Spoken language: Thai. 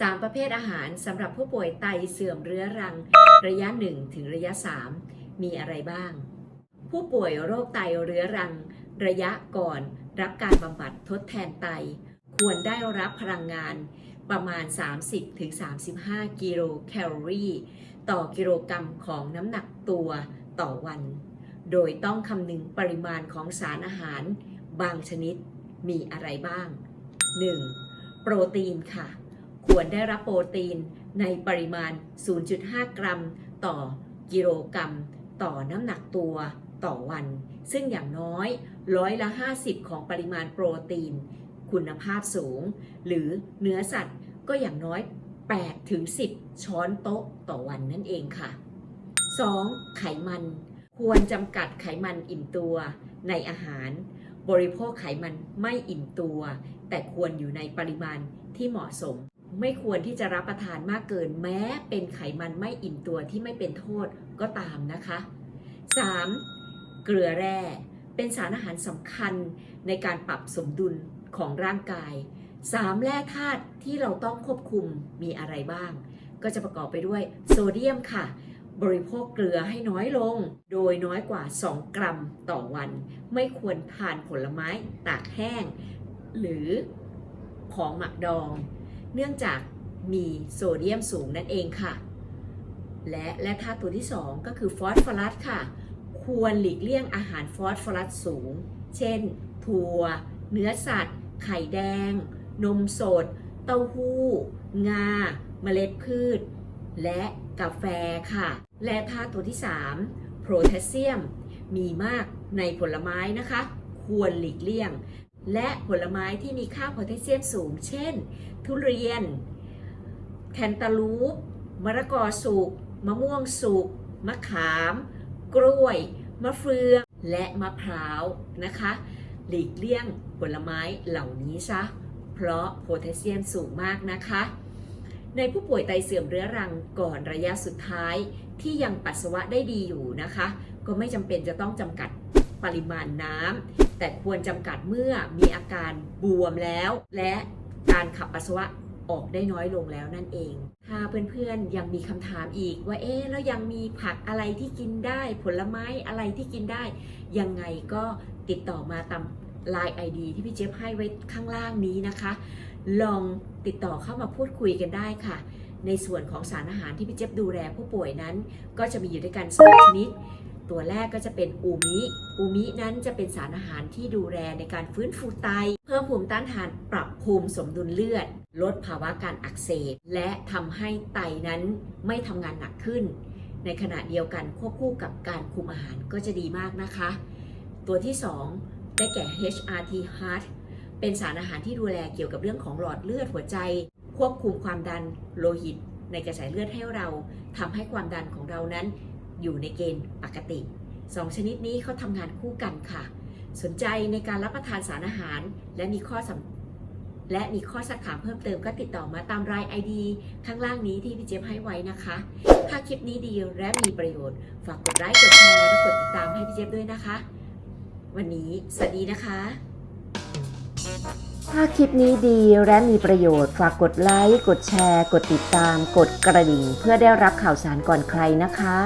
3 ประเภทอาหารสำหรับผู้ป่วยไตเสื่อมเรื้อรัง ระยะ 1 ถึงระยะ 3 มีอะไรบ้าง ผู้ป่วยโรคไตเรื้อรัง ระยะก่อนรับการบำบัดทดแทนไต ควรได้รับพลังงานประมาณ 30-35 กิโลแคลอรี่ ต่อกิโลกรัมของน้ำหนักตัวต่อวัน โดยต้องคำนึงปริมาณของสารอาหาร บางชนิดมีอะไรบ้าง 1. โปรตีนค่ะ ควรได้รับโปรตีนในปริมาณ 0.5 กรัม ต่อกิโลกรัม ต่อน้ำหนักตัวต่อวัน ซึ่งอย่างน้อยร้อยละ 50 ของปริมาณโปรตีน คุณภาพสูง หรือเนื้อสัตว์ก็อย่างน้อย 8 ถึง 10 ช้อนโต๊ะต่อวันนั่นเองค่ะ 2. ไขมัน ควรจำกัดไขมันอิ่มตัวในอาหาร บริโภคไขมันไม่อิ่มตัว แต่ควรอยู่ในปริมาณที่เหมาะสม ไม่ควรที่จะรับประทานมากเกิน แม้เป็นไขมันไม่อิ่มตัวที่ไม่เป็นโทษก็ตามนะคะ 3. เกลือแร่เป็นสารอาหารสำคัญในการปรับสมดุลของร่างกาย 3 แร่ธาตุที่เราต้องควบคุมมีอะไรบ้าง ก็จะประกอบไปด้วยโซเดียมค่ะ บริโภคเกลือให้น้อยลง โดยน้อยกว่า 2 กรัมต่อวัน ไม่ควรทานผลไม้ตากแห้ง หรือของหมักดอง เนื่องจากมีโซเดียมสูงนั่นเองค่ะ และและธาตุตัวที่ 2 ก็คือฟอสฟอรัสค่ะ ควรหลีกเลี่ยงอาหารฟอสฟอรัสสูง เช่น ถั่ว เนื้อสัตว์ ไข่แดง นมสด เต้าหู้ งา เมล็ดพืช และกาแฟค่ะ และธาตุตัวที่ 3 โพแทสเซียม มีมากในผลไม้นะคะ ควรหลีกเลี่ยง และผลไม้ที่มีค่าโพแทสเซียมสูง เช่น ทุเรียน แคนตาลูป มะละกอสุก มะม่วงสุก มะขาม กล้วย มะเฟือง และมะพร้าวนะคะ หลีกเลี่ยงผลไม้เหล่านี้ซะ เพราะโพแทสเซียมสูงมากนะคะ ในผู้ป่วยไตเสื่อมเรื้อรังก่อนระยะสุดท้ายที่ยังปัสสาวะได้ดีอยู่นะคะ ก็ไม่จำเป็นจะต้องจำกัด ปริมาณน้ำแต่ควรจำกัดเมื่อมีอาการบวมแล้ว และการขับปัสสาวะออกได้น้อยลงแล้วนั่นเอง ถ้าเพื่อนๆยังมีคำถามอีกว่าเอ๊ะแล้วยังมีผักอะไรที่กินได้ผลไม้อะไรที่กินได้ ยังไงก็ติดต่อมาตาม Line ID ที่พี่เจฟให้ไว้ข้างล่างนี้นะคะ ลองติดต่อเข้ามาพูดคุยกันได้ค่ะ ในส่วนของสารอาหารที่พี่เจฟดูแลผู้ป่วยนั้น ก็จะมีอยู่ด้วยกันสองชนิด ตัวแรกก็จะเป็นอูมิ อูมินั้นจะเป็นสารอาหารที่ดูแลในการฟื้นฟูไต เพิ่มภูมิต้านทานปรับภูมิสมดุลเลือด ลดภาวะการอักเสบ และทำให้ไตนั้นไม่ทำงานหนักขึ้น ในขณะเดียวกันควบคู่กับการคุมอาหารก็จะดีมากนะคะ ตัวที่ 2 ได้แก่ HRT Heart เป็นสารอาหารที่ดูแลเกี่ยวกับเรื่องของหลอดเลือดหัวใจ ควบคุมความดันโลหิต ในกระแสเลือดให้เราทำให้ความดันของเรานั้น อยู่ในเกณฑ์ปกติ 2 ชนิดนี้เขาทำงานคู่กันค่ะ สนใจในการรับประทานสารอาหาร และมีข้อสำและมีข้อสักถามเพิ่มเติมก็ติดต่อมาตามราย ID ข้างล่างนี้ที่พี่เจฟให้ไว้นะคะ ถ้าคลิปนี้ดีและมีประโยชน์ ฝากกดไลค์กดแชร์และกดติดตามให้พี่เจฟด้วยนะคะ วันนี้สวัสดีนะคะ ถ้าคลิปนี้ดีและมีประโยชน์ ฝากกดไลค์กดแชร์ กดติดตาม กดกระดิ่ง เพื่อได้รับข่าวสารก่อนใครนะคะ